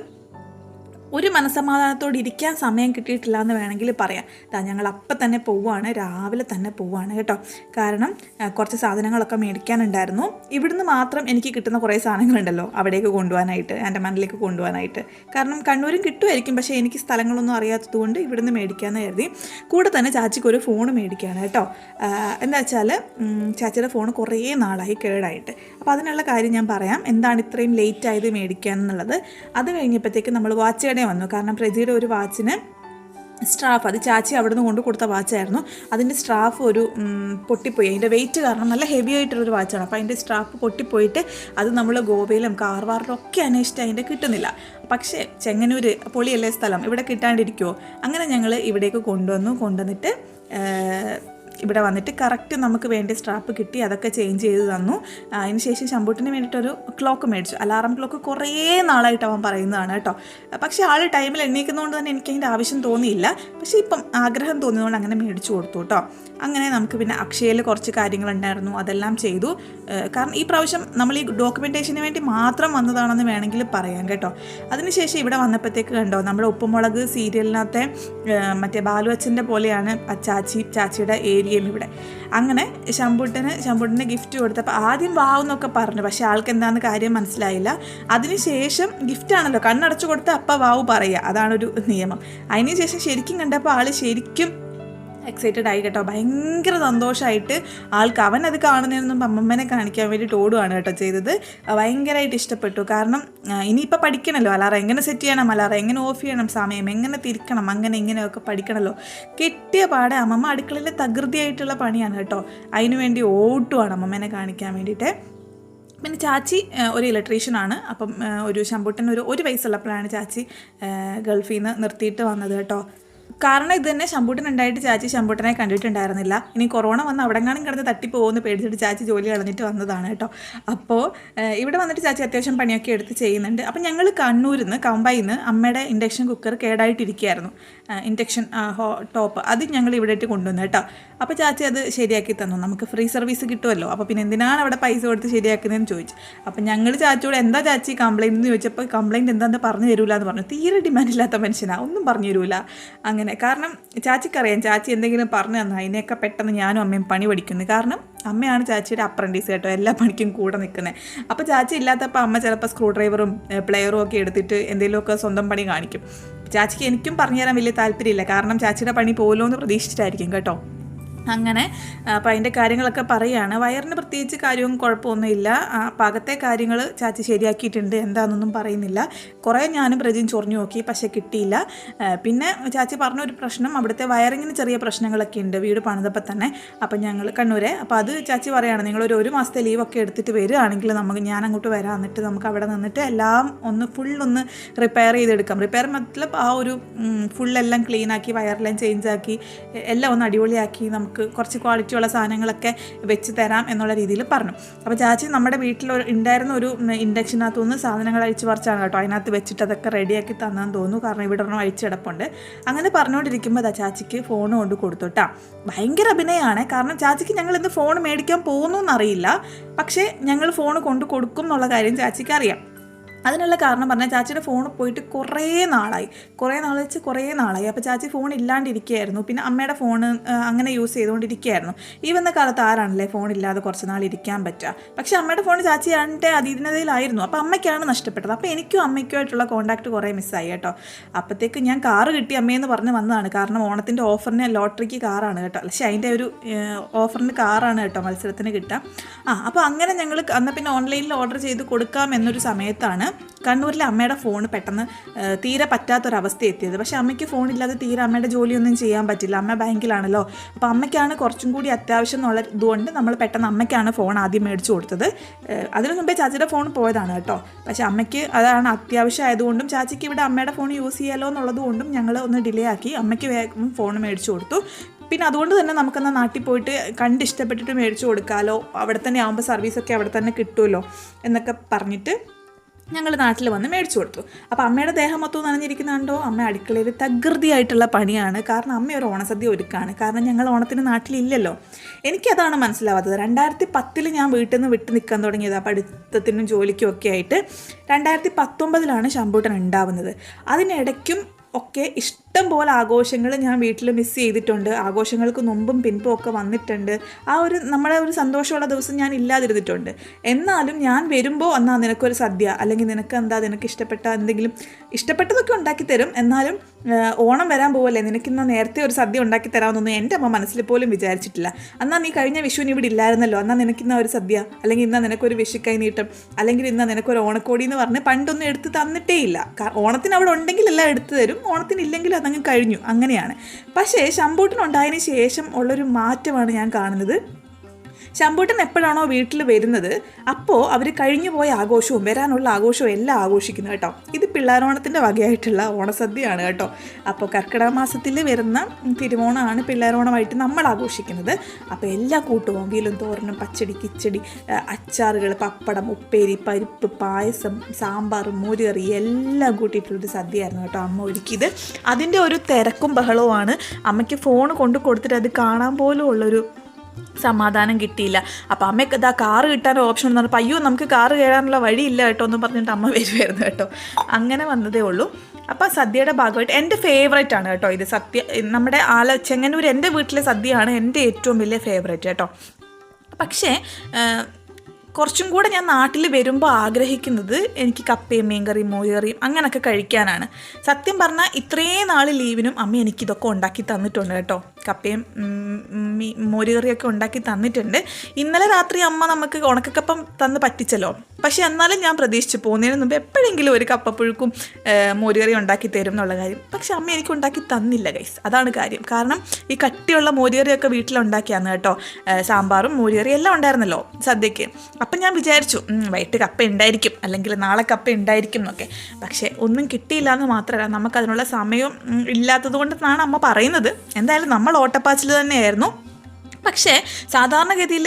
ഒരു മനസമാധാനത്തോടെ ഇരിക്കാൻ സമയം കിട്ടിയിട്ടില്ല എന്ന് വേണമെങ്കിൽ പറയാം. ദാ ഞങ്ങൾ അപ്പം തന്നെ പോവുകയാണ് രാവിലെ തന്നെ പോവുകയാണ് കേട്ടോ. കാരണം കുറച്ച് സാധനങ്ങളൊക്കെ മേടിക്കാനുണ്ടായിരുന്നു. ഇവിടുന്ന് മാത്രം എനിക്ക് കിട്ടുന്ന കുറേ സാധനങ്ങളുണ്ടല്ലോ അവിടേക്ക് കൊണ്ടുപോകാനായിട്ട് എന്റെ മണ്ണിലേക്ക് കൊണ്ടുപോകാനായിട്ട്. കാരണം കണ്ണൂരും കിട്ടുമായിരിക്കും പക്ഷേ എനിക്ക് സ്ഥലങ്ങളൊന്നും അറിയാത്തതുകൊണ്ട് ഇവിടുന്ന് മേടിക്കാമെന്ന് കരുതി. കൂടെ തന്നെ ചാച്ചിക്ക് ഒരു ഫോൺ മേടിക്കുകയാണ് കേട്ടോ. എന്താ വെച്ചാൽ ചാച്ചിയുടെ ഫോൺ കുറേ നാളായി കേടായിട്ട്. അപ്പോൾ അതിനുള്ള കാര്യം ഞാൻ പറയാം എന്താണ് ഇത്രയും ലേറ്റ് ആയത് മേടിക്കാൻ എന്നുള്ളത്. അത് കഴിഞ്ഞപ്പോഴത്തേക്ക് നമ്മൾ വാച്ച് കടയിൽ വന്നു. കാരണം പ്രജിയുടെ ഒരു വാച്ചിന് സ്ട്രാഫ് അത് ചാച്ചി അവിടുന്ന് കൊണ്ട് കൊടുത്ത വാച്ചായിരുന്നു. അതിന്റെ സ്ട്രാഫ് ഒരു പൊട്ടിപ്പോയി. അതിന്റെ വെയിറ്റ് കാരണം നല്ല ഹെവി ആയിട്ടുള്ളൊരു വാച്ചാണ്. അപ്പോൾ അതിന്റെ സ്ട്രാഫ് പൊട്ടിപ്പോയിട്ട് അത് നമ്മൾ ഗോവയിലും കാർവാറിലും ഒക്കെ അന്വേഷിച്ച് അതിന്റെ കിട്ടുന്നില്ല. പക്ഷേ ചെങ്ങന്നൂർ പൊളിയല്ലേ സ്ഥലം? ഇവിടെ കിട്ടാണ്ടിരിക്കുമോ അങ്ങനെ ഞങ്ങൾ ഇവിടേക്ക് കൊണ്ടുവന്നു. കൊണ്ടുവന്നിട്ട് ഇവിടെ വന്നിട്ട് കറക്റ്റ് നമുക്ക് വേണ്ട സ്ട്രാപ്പ് കിട്ടി അതൊക്കെ ചേഞ്ച് ചെയ്ത് തന്നു. അതിന് ശേഷം ശമ്പൂട്ടിന് വേണ്ടിയിട്ടൊരു ക്ലോക്ക് മേടിച്ചു. അലാറം ക്ലോക്ക് കുറേ നാളായിട്ട് അവൻ പറയുന്നതാണ് കേട്ടോ. പക്ഷേ ആൾ ടൈമിൽ എണ്ണീക്കുന്നതുകൊണ്ട് തന്നെ എനിക്ക് അതിന്റെ ആവശ്യം തോന്നിയില്ല. പക്ഷേ ഇപ്പം ആഗ്രഹം തോന്നിയതുകൊണ്ട് അങ്ങനെ മേടിച്ചു കൊടുത്തു കേട്ടോ. അങ്ങനെ നമുക്ക് പിന്നെ അക്ഷയയിൽ കുറച്ച് കാര്യങ്ങളുണ്ടായിരുന്നു. അതെല്ലാം ചെയ്തു. കാരണം ഈ പ്രാവശ്യം നമ്മൾ ഈ ഡോക്യുമെന്റേഷന് വേണ്ടി മാത്രം വന്നതാണെന്ന് വേണമെങ്കിൽ പറയാം കേട്ടോ. അതിനുശേഷം ഇവിടെ വന്നപ്പോഴത്തേക്ക് കണ്ടോ നമ്മുടെ ഉപ്പുമുളക് സീരിയലിനകത്തെ മറ്റേ ബാലു അച്ഛന്റെ പോലെയാണ് ചാച്ചി ചാച്ചിയുടെ എലിയും ഇവിടെ. അങ്ങനെ ശമ്പൂട്ടന് ശമ്പൂട്ടന് ഗിഫ്റ്റ് കൊടുത്തപ്പോൾ ആദ്യം വാവെന്നൊക്കെ പറഞ്ഞു. പക്ഷേ ആൾക്ക് എന്താണെന്ന് കാര്യം മനസ്സിലായില്ല. അതിനുശേഷം ഗിഫ്റ്റാണല്ലോ കണ്ണടച്ചു കൊടുത്ത് അപ്പം വാവ് പറയുക. അതാണൊരു നിയമം. അതിനുശേഷം ശരിക്കും കണ്ടപ്പോൾ ആൾ ശരിക്കും എക്സൈറ്റഡ് ആയി കേട്ടോ. ഭയങ്കര സന്തോഷമായിട്ട് ആൾക്ക് അവൻ അത് കാണുന്നതിനൊന്നും അമ്മമ്മനെ കാണിക്കാൻ വേണ്ടിയിട്ട് ഓടുകയാണ് കേട്ടോ ചെയ്തത്. ഭയങ്കരമായിട്ട് ഇഷ്ടപ്പെട്ടു. കാരണം ഇനിയിപ്പോൾ പഠിക്കണമല്ലോ അലാറം എങ്ങനെ സെറ്റ് ചെയ്യണം? അലാറം എങ്ങനെ ഓഫ് ചെയ്യണം? സമയം എങ്ങനെ തിരിക്കണം? അങ്ങനെ ഇങ്ങനെയൊക്കെ പഠിക്കണമല്ലോ കിട്ടിയ പാടെ അമ്മമ്മ അടുക്കളയിലെ തകൃതിയായിട്ടുള്ള പണിയാണ് കേട്ടോ. അതിനു വേണ്ടി ഓട്ടുവാണ് അമ്മമ്മനെ കാണിക്കാൻ വേണ്ടിയിട്ട്. പിന്നെ ചാച്ചി ഒരു ഇലക്ട്രീഷ്യനാണ് അപ്പം ഒരു ശമ്പൂട്ടൻ ഒരു ഒരു വയസ്സുള്ളപ്പോഴാണ് ചാച്ചി ഗൾഫിൽ നിന്ന് നിർത്തിയിട്ട് വന്നത് കേട്ടോ. കാരണം ഇത് തന്നെ ശമ്പൂട്ടൻ ഉണ്ടായിട്ട് ചാച്ചി ശമ്പൂട്ടനെ കണ്ടിട്ടുണ്ടായിരുന്നില്ല. ഇനി കൊറോണ വന്ന് അവിടെങ്ങാനും കിടന്ന് തട്ടിപ്പോകുമെന്ന് പേടിച്ചിട്ട് ചാച്ചി ജോലി കളഞ്ഞിട്ട് വന്നതാണ് കേട്ടോ. അപ്പോൾ ഇവിടെ വന്നിട്ട് ചാച്ചി അത്യാവശ്യം പണിയൊക്കെ എടുത്ത് ചെയ്യുന്നുണ്ട്. അപ്പോൾ ഞങ്ങൾ കണ്ണൂരിൽ നിന്ന് കമ്പയിൽ നിന്ന് അമ്മയുടെ ഇൻഡക്ഷൻ കുക്കർ കേടായിട്ടിരിക്കുകയായിരുന്നു. ഇൻഡക്ഷൻ ടോപ്പ് അത് ഞങ്ങൾ ഇവിടേക്ക് കൊണ്ടുവന്നു കേട്ടോ. അപ്പോൾ ചാച്ചി അത് ശരിയാക്കി തന്നു. നമുക്ക് ഫ്രീ സർവീസ് കിട്ടുമല്ലോ. അപ്പോൾ പിന്നെ എന്തിനാണ് അവിടെ പൈസ കൊടുത്ത് ശരിയാക്കുന്നതെന്ന് ചോദിച്ചു. അപ്പോൾ ഞങ്ങൾ ചാച്ചിയോട് എന്താ ചാച്ചി കംപ്ലയിന്റ് എന്ന് ചോദിച്ചപ്പോൾ കംപ്ലയിന്റ് എന്താണെന്ന് പറഞ്ഞു തരൂല എന്ന് പറഞ്ഞു. തീരെ ഡിമാൻഡ് ഇല്ലാത്ത മനുഷ്യനാണ് ഒന്നും പറഞ്ഞു തരൂല. അങ്ങനെ. കാരണം ചാച്ചിക്കറിയാം ചാച്ചി എന്തെങ്കിലും പറഞ്ഞു തന്നാൽ അതിനെയൊക്കെ പെട്ടെന്ന് ഞാനും അമ്മയും പണി പഠിക്കുന്നു. കാരണം അമ്മയാണ് ചാച്ചിയുടെ അപ്രന്റീസ് കേട്ടോ എല്ലാ പണിക്കും കൂടെ നിൽക്കുന്നത് അപ്പോൾ ചാച്ചി ഇല്ലാത്തപ്പോൾ അമ്മ ചിലപ്പോൾ സ്ക്രൂ ഡ്രൈവറും പ്ലെയറും ഒക്കെ എടുത്തിട്ട് എന്തെങ്കിലുമൊക്കെ സ്വന്തം പണി കാണിക്കും. ചാച്ചിക്ക് എനിക്കും പറഞ്ഞു തരാൻ വലിയ താല്പര്യമില്ല. കാരണം ചാച്ചിയുടെ പണി പോലും എന്ന് പ്രതീക്ഷിച്ചിട്ടായിരിക്കും കേട്ടോ. അങ്ങനെ അപ്പോൾ അതിന്റെ കാര്യങ്ങളൊക്കെ പറയുകയാണ് വയറിന് പ്രത്യേകിച്ച് കാര്യവും കുഴപ്പമൊന്നുമില്ല. പാകത്തെ കാര്യങ്ങൾ ചാച്ചി ശരിയാക്കിയിട്ടുണ്ട്. എന്താണെന്നൊന്നും പറയുന്നില്ല. കുറേ ഞാനും പ്രജയും ചൊറിഞ്ഞു നോക്കി പക്ഷേ കിട്ടിയില്ല. പിന്നെ ചാച്ചി പറഞ്ഞ ഒരു പ്രശ്നം അവിടുത്തെ വയറിങ്ങിന് ചെറിയ പ്രശ്നങ്ങളൊക്കെ ഉണ്ട്. വീട് പണിതപ്പോൾ തന്നെ. അപ്പം ഞങ്ങൾ കണ്ണൂരെ അപ്പോൾ അത് ചാച്ചി പറയുകയാണ് നിങ്ങളൊരു ഒരു മാസത്തെ ലീവൊക്കെ എടുത്തിട്ട് വരികയാണെങ്കിൽ നമുക്ക് ഞാൻ അങ്ങോട്ട് വരാം. എന്നിട്ട് നമുക്ക് അവിടെ നിന്നിട്ട് എല്ലാം ഒന്ന് ഫുൾ ഒന്ന് റിപ്പയർ ചെയ്തെടുക്കാം. റിപ്പയർ മਤലബ് ആ ഒരു ഫുള്ളെല്ലാം ക്ലീനാക്കി വയറെല്ലാം ചേഞ്ച് ആക്കി എല്ലാം ഒന്ന് അടിപൊളിയാക്കി നമുക്ക് കുറച്ച് ക്വാളിറ്റി ഉള്ള സാധനങ്ങളൊക്കെ വെച്ച് തരാം എന്നുള്ള രീതിയിൽ പറഞ്ഞു. അപ്പോൾ ചാച്ചി നമ്മുടെ വീട്ടിൽ ഉണ്ടായിരുന്ന ഒരു ഇൻഡക്ഷനകത്തു നിന്ന് സാധനങ്ങൾ അഴിച്ച് പറിച്ചാണ് കേട്ടോ. അതിനകത്ത് വെച്ചിട്ട് അതൊക്കെ റെഡിയാക്കി തന്നെന്ന് തോന്നുന്നു. കാരണം ഇവിടെ ഒരെണ്ണം അഴിച്ചിടപ്പുണ്ട് അങ്ങനെ പറഞ്ഞുകൊണ്ടിരിക്കുമ്പോൾ അതാ ചാച്ചിക്ക് ഫോൺ കൊണ്ട് കൊടുത്തു കേട്ടോ ഭയങ്കര അഭിനയമാണ് കാരണം ചാച്ചിക്ക് ഞങ്ങൾ ഇന്ന് ഫോൺ മേടിക്കാൻ പോകുന്നു എന്നറിയില്ല. പക്ഷേ ഞങ്ങൾ ഫോൺ കൊണ്ട് കൊടുക്കും എന്നുള്ള കാര്യം ചാച്ചിക്ക് അറിയാം. അതിനുള്ള കാരണം പറഞ്ഞാൽ ചാച്ചിയുടെ ഫോൺ പോയിട്ട് കുറേ നാളായി. കുറേ നാൾ വെച്ച് കുറേ നാളായി. അപ്പോൾ ചാച്ചി ഫോൺ ഇല്ലാണ്ടിരിക്കുകയായിരുന്നു. പിന്നെ അമ്മയുടെ ഫോൺ അങ്ങനെ യൂസ് ചെയ്തുകൊണ്ടിരിക്കുകയായിരുന്നു ഈ വന്ന കാലത്ത് ആരാണല്ലേ ഫോൺ ഇല്ലാതെ കുറച്ച് നാൾ ഇരിക്കാൻ പറ്റുക? പക്ഷേ അമ്മയുടെ ഫോൺ ചാച്ചി എന്റെ അതീനതയിലായിരുന്നു അപ്പോൾ അമ്മയ്ക്കാണ് നഷ്ടപ്പെട്ടത്. അപ്പോൾ എനിക്കും അമ്മയ്ക്കുമായിട്ടുള്ള കോൺടാക്റ്റ് കുറേ മിസ്സായി കേട്ടോ. അപ്പോഴത്തേക്ക് ഞാൻ കാറ് കിട്ടി അമ്മയെന്ന് പറഞ്ഞ് വന്നതാണ്. കാരണം ഓണത്തിന്റെ ഓഫറിന് ലോട്ടറിക്ക് കാറാണ് കേട്ടോ. പക്ഷേ അതിന്റെ ഒരു ഓഫറിന് കാറാണ് കേട്ടോ മത്സരത്തിന് കിട്ടുക. ആ അപ്പോൾ അങ്ങനെ ഞങ്ങൾ അന്ന് പിന്നെ ഓൺലൈനിൽ ഓർഡർ ചെയ്ത് കൊടുക്കാം എന്നൊരു സമയത്താണ് കണ്ണൂരിലെ അമ്മയുടെ ഫോൺ പെട്ടെന്ന് തീരെ പറ്റാത്തൊരവസ്ഥ എത്തിയത് പക്ഷേ അമ്മയ്ക്ക് ഫോണില്ലാതെ തീരെ അമ്മയുടെ ജോലിയൊന്നും ചെയ്യാൻ പറ്റില്ല. അമ്മ ബാങ്കിലാണല്ലോ. അപ്പോൾ അമ്മയ്ക്കാണ് കുറച്ചും കൂടി അത്യാവശ്യം എന്നുള്ള ഇതുകൊണ്ട് നമ്മൾ പെട്ടെന്ന് അമ്മയ്ക്കാണ് ഫോൺ ആദ്യം മേടിച്ചു കൊടുത്തത്. അതിനു മുമ്പേ ചാച്ചിയുടെ ഫോൺ പോയതാണ് കേട്ടോ. പക്ഷേ അമ്മയ്ക്ക് അതാണ് അത്യാവശ്യം ആയതുകൊണ്ടും ചാച്ചിക്ക് ഇവിടെ അമ്മയുടെ ഫോൺ യൂസ് ചെയ്യാലോ എന്നുള്ളത് കൊണ്ടും ഞങ്ങൾ ഒന്ന് ഡിലേ ആക്കി അമ്മയ്ക്ക് വേഗം ഫോൺ മേടിച്ചു കൊടുത്തു. പിന്നെ അതുകൊണ്ട് തന്നെ നമുക്കെന്നാൽ നാട്ടിൽ പോയിട്ട് കണ്ട് ഇഷ്ടപ്പെട്ടിട്ട് മേടിച്ചു കൊടുക്കാമല്ലോ അവിടെ തന്നെ ആകുമ്പോൾ സർവീസൊക്കെ അവിടെ തന്നെ കിട്ടുമല്ലോ എന്നൊക്കെ പറഞ്ഞിട്ട് ഞങ്ങൾ നാട്ടിൽ വന്ന് മേടിച്ചു കൊടുത്തു. അപ്പോൾ അമ്മയുടെ ദേഹം മൊത്തം നനഞ്ഞിരിക്കുന്നുണ്ടോ? അമ്മ അടുക്കളയിൽ തകൃതിയായിട്ടുള്ള പണിയാണ്. കാരണം അമ്മ ഒരു ഓണസദ്യ ഒരുക്കാണ്. കാരണം ഞങ്ങൾ ഓണത്തിന് നാട്ടിലില്ലല്ലോ. എനിക്കതാണ് മനസ്സിലാവാത്തത്. രണ്ടായിരത്തി പത്തിൽ ഞാൻ വീട്ടിൽ നിന്ന് വിട്ട് നിൽക്കാൻ തുടങ്ങിയത്. പഠിത്തത്തിനും ജോലിക്കും ഒക്കെ ആയിട്ട് രണ്ടായിരത്തി പത്തൊമ്പതിലാണ് ശമ്പൂട്ടൻ ഉണ്ടാവുന്നത്. അതിനിടയ്ക്കും ഒക്കെ ഇഷ്ടം പോലെ ആഘോഷങ്ങൾ ഞാൻ വീട്ടിൽ മിസ് ചെയ്തിട്ടുണ്ട്. ആഘോഷങ്ങൾക്ക് മുമ്പും പിൻപും ഒക്കെ വന്നിട്ടുണ്ട്. ആ ഒരു നമ്മളെ ഒരു സന്തോഷമുള്ള ദിവസം ഞാൻ ഇല്ലാതിരുന്നിട്ടുണ്ട്. എന്നാലും ഞാൻ വരുമ്പോൾ എന്നാ നിനക്കൊരു സദ്യ അല്ലെങ്കിൽ നിനക്ക് എന്താ? നിനക്ക് ഇഷ്ടപ്പെട്ട എന്തെങ്കിലും ഇഷ്ടപ്പെട്ടതൊക്കെ ഉണ്ടാക്കി തരും. എന്നാലും ഓണം വരാൻ പോവല്ലേ? നിനക്കിന്ന് നേരത്തെ ഒരു സദ്യ ഉണ്ടാക്കി തരാമെന്നൊന്നും എന്റെ അമ്മ മനസ്സിൽ പോലും വിചാരിച്ചിട്ടില്ല. എന്നാൽ നീ കഴിഞ്ഞ വിഷുവിന് ഇവിടെ ഇല്ലായിരുന്നല്ലോ. എന്നാൽ നിനക്കിന്ന ഒരു സദ്യ അല്ലെങ്കിൽ ഇന്നാ നിനക്കൊരു വിഷുക്കൈ നീട്ടം അല്ലെങ്കിൽ ഇന്നാ നിനക്കൊരു ഓണക്കോടി എന്ന് പറഞ്ഞ് പണ്ടൊന്നും എടുത്ത് തന്നിട്ടേ ഇല്ല ഓണത്തിന് അവിടെ ഉണ്ടെങ്കിൽ എല്ലാം എടുത്തു തരും. ഓണത്തിന് ഇല്ലെങ്കിൽ അതങ്ങ് കഴിഞ്ഞു. അങ്ങനെയാണ്. പക്ഷേ ശമ്പൂട്ടിനുണ്ടായതിന് ശേഷം ഉള്ളൊരു മാറ്റമാണ് ഞാൻ കാണുന്നത്. ശമ്പൂട്ടൻ എപ്പോഴാണോ വീട്ടിൽ വരുന്നത് അപ്പോൾ അവർ കഴിഞ്ഞു പോയ ആഘോഷവും വരാനുള്ള ആഘോഷവും എല്ലാം ആഘോഷിക്കുന്നു കേട്ടോ. ഇത് പിള്ളേരോണത്തിന്റെ വകയായിട്ടുള്ള ഓണസദ്യയാണ് കേട്ടോ. അപ്പോൾ കർക്കിടക മാസത്തിൽ വരുന്ന തിരുവോണമാണ് പിള്ളേരോണമായിട്ട് നമ്മൾ ആഘോഷിക്കുന്നത്. അപ്പോൾ എല്ലാ കൂട്ടവും വീലും തോരനും പച്ചടി കിച്ചടി അച്ചാറുകൾ പപ്പടം ഉപ്പേരി പരിപ്പ് പായസം സാമ്പാർ മോരുകറി എല്ലാം കൂട്ടിയിട്ടുള്ളൊരു സദ്യയായിരുന്നു കേട്ടോ അമ്മ ഒരുക്കിയത്. അതിന്റെ ഒരു തിരക്കും ബഹളവുമാണ്. അമ്മയ്ക്ക് ഫോൺ കൊണ്ടു കൊടുത്തിട്ട് അത് കാണാൻ പോലും ഉള്ളൊരു സമാധാനം കിട്ടിയില്ല. അപ്പോൾ അമ്മയ്ക്ക് ഇതാ കാറ് കിട്ടാൻ ഓപ്ഷൻ എന്ന് പറഞ്ഞപ്പോൾ അയ്യോ നമുക്ക് കാറ് കയറാനുള്ള വഴിയില്ല കേട്ടോ എന്ന് പറഞ്ഞിട്ട് അമ്മ വരുമായിരുന്നു കേട്ടോ. അങ്ങനെ വന്നതേ ഉള്ളൂ. അപ്പോൾ സദ്യയുടെ ഭാഗമായിട്ട് എന്റെ ഫേവറേറ്റ് ആണ് കേട്ടോ ഇത്. സദ്യ നമ്മുടെ ആല ചെങ്ങന്നൂർ എന്റെ വീട്ടിലെ സദ്യയാണ് എന്റെ ഏറ്റവും വലിയ ഫേവറേറ്റ് കേട്ടോ. പക്ഷേ കുറച്ചും കൂടെ ഞാൻ നാട്ടിൽ വരുമ്പോൾ ആഗ്രഹിക്കുന്നത് എനിക്ക് കപ്പയും മീൻകറിയും മോയറിയും അങ്ങനെയൊക്കെ കഴിക്കാനാണ്. സത്യം പറഞ്ഞാൽ ഇത്രയും നാൾ ലീവിനും അമ്മ എനിക്കിതൊക്കെ ഉണ്ടാക്കി തന്നിട്ടുണ്ട് കേട്ടോ. കപ്പയും മോരുകറിയൊക്കെ ഉണ്ടാക്കി തന്നിട്ടുണ്ട്. ഇന്നലെ രാത്രി അമ്മ നമുക്ക് ഉണക്കക്കപ്പം തന്ന് പറ്റിച്ചല്ലോ. പക്ഷെ എന്നാലും ഞാൻ പ്രതീക്ഷിച്ചു പോകുന്നതിന് മുമ്പ് എപ്പോഴെങ്കിലും ഒരു കപ്പപ്പുഴുക്കും മോരുകറി ഉണ്ടാക്കി തരും എന്നുള്ള കാര്യം. പക്ഷെ അമ്മ എനിക്ക് ഉണ്ടാക്കി തന്നില്ല ഗൈസ് അതാണ് കാര്യം. കാരണം ഈ കട്ടിയുള്ള മോരുകറിയൊക്കെ വീട്ടിലുണ്ടാക്കിയാണ് കേട്ടോ. സാമ്പാറും മോരുകറിയും എല്ലാം ഉണ്ടായിരുന്നല്ലോ സദ്യക്ക് അപ്പം ഞാൻ വിചാരിച്ചു വൈകിട്ട് കപ്പ ഉണ്ടായിരിക്കും. അല്ലെങ്കിൽ നാളെ കപ്പ ഉണ്ടായിരിക്കും എന്നൊക്കെ. പക്ഷേ ഒന്നും കിട്ടിയില്ല എന്ന് മാത്രമല്ല നമുക്കതിനുള്ള സമയം ഇല്ലാത്തത് കൊണ്ടെന്നാണ് അമ്മ പറയുന്നത്. എന്തായാലും നമ്മൾ ഓട്ടപ്പാച്ചിൽ തന്നെയായിരുന്നു. പക്ഷേ സാധാരണഗതിയിൽ